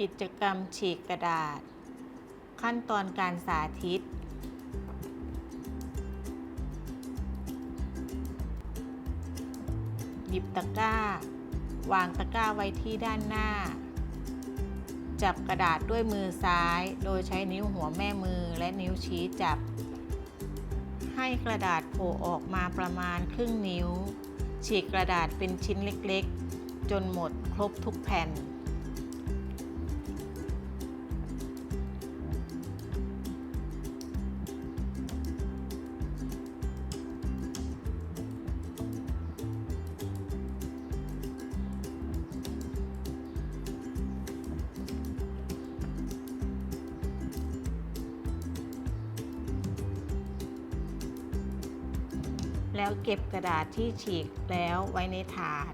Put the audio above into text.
กิจกรรมฉีกกระดาษ ขั้นตอนการสาธิต หยิบตะกร้า วางตะกร้าไว้ที่ด้านหน้า จับกระดาษด้วยมือซ้าย โดยใช้นิ้วหัวแม่มือและนิ้วชี้จับ ให้กระดาษโผล่ออกมาประมาณครึ่งนิ้ว ฉีกกระดาษเป็นชิ้นเล็กๆ จนหมดครบทุกแผ่น แล้วเก็บกระดาษที่ฉีกแล้วไว้ในถาด